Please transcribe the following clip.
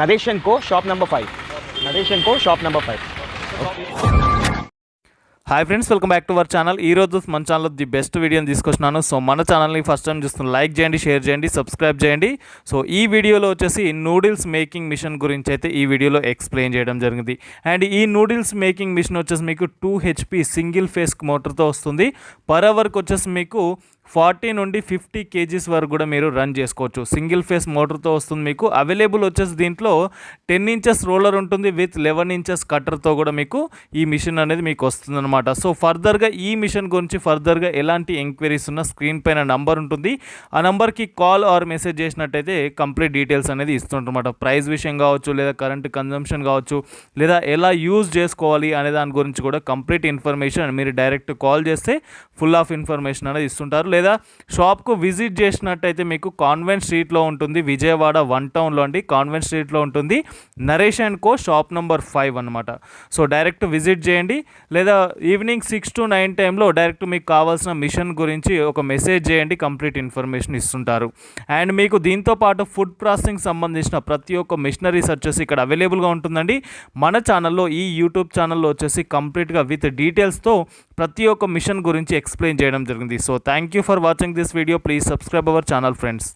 Naresh and co shop number five. Naresh and co shop number five. Hi friends welcome back to our channel ఈ రోజు మన ఛానల్లో the best వీడియోని తీసుకొచ్చినాను. So మన ఛానల్ని first time చూస్తున్న లైక్ చేయండి షేర్ చేయండి సబ్స్క్రైబ్ చేయండి. సో ఈ వీడియోలో వచ్చేసి నూడిల్స్ మేకింగ్ మిషన్ గురించి అయితే ఈ వీడియోలో ఎక్స్ప్లెయిన్ చేయడం జరిగింది. అండ్ ఈ నూడిల్స్ మేకింగ్ మిషన్ వచ్చేసి మీకు టూ హెచ్పి సింగిల్ ఫేస్ మోటార్తో వస్తుంది. పర్ అవర్కి వచ్చేసి మీకు ఫార్టీ నుండి ఫిఫ్టీ కేజీస్ వరకు కూడా మీరు రన్ చేసుకోవచ్చు. సింగిల్ ఫేస్ మోటార్తో వస్తుంది మీకు. అవైలబుల్ వచ్చేసి దీంట్లో టెన్ ఇంచెస్ రోలర్ ఉంటుంది విత్ లెవెన్ ఇంచెస్ కట్టర్తో కూడా మీకు ఈ మిషన్ అనేది మీకు వస్తుంది అనమాట సో ఫర్దర్గా ఈ మిషన్ గురించి ఫర్దర్గా ఎలాంటి ఎంక్వైరీస్ ఉన్న స్క్రీన్ పైన నంబర్ ఉంటుంది. ఆ నంబర్కి కాల్ ఆర్ మెసేజ్ చేసినట్టయితే కంప్లీట్ డీటెయిల్స్ అనేది ఇస్తుంటారన్నమాట. ప్రైస్ విషయం కావచ్చు లేదా కరెంట్ కన్జంప్షన్ కావచ్చు లేదా ఎలా యూజ్ చేసుకోవాలి అనే దాని గురించి కూడా కంప్లీట్ ఇన్ఫర్మేషన్ మీరు డైరెక్ట్ కాల్ చేస్తే ఫుల్ ఆఫ్ ఇన్ఫర్మేషన్ అనేది ఇస్తుంటారు. లేదా షాప్కు విజిట్ చేసినట్టయితే మీకు కాన్వెంట్ స్ట్రీట్లో ఉంటుంది. విజయవాడ వన్ టౌన్లో అండి. కాన్వెంట్ స్ట్రీట్లో ఉంటుంది. Naresh and co shop number five అనమాట సో డైరెక్ట్ విజిట్ చేయండి. లేదా ఈవినింగ్ సిక్స్ టు నైన్ టైంలో డైరెక్ట్ మీకు కావాల్సిన మిషన్ గురించి ఒక మెసేజ్ చేయండి. కంప్లీట్ ఇన్ఫర్మేషన్ ఇస్తుంటారు. అండ్ మీకు దీంతో పాటు ఫుడ్ ప్రాసెసింగ్ సంబంధించిన ప్రతి ఒక్క మిషనరీస్ వచ్చేసి ఇక్కడ అవైలబుల్గా ఉంటుందండి. మన ఛానల్లో ఈ యూట్యూబ్ ఛానల్లో వచ్చేసి కంప్లీట్గా విత్ డీటెయిల్స్తో ప్రతి ఒక్క మిషన్ గురించి ఎక్స్ప్లెయిన్ చేయడం జరిగింది. So thank you for watching this video please subscribe our channel friends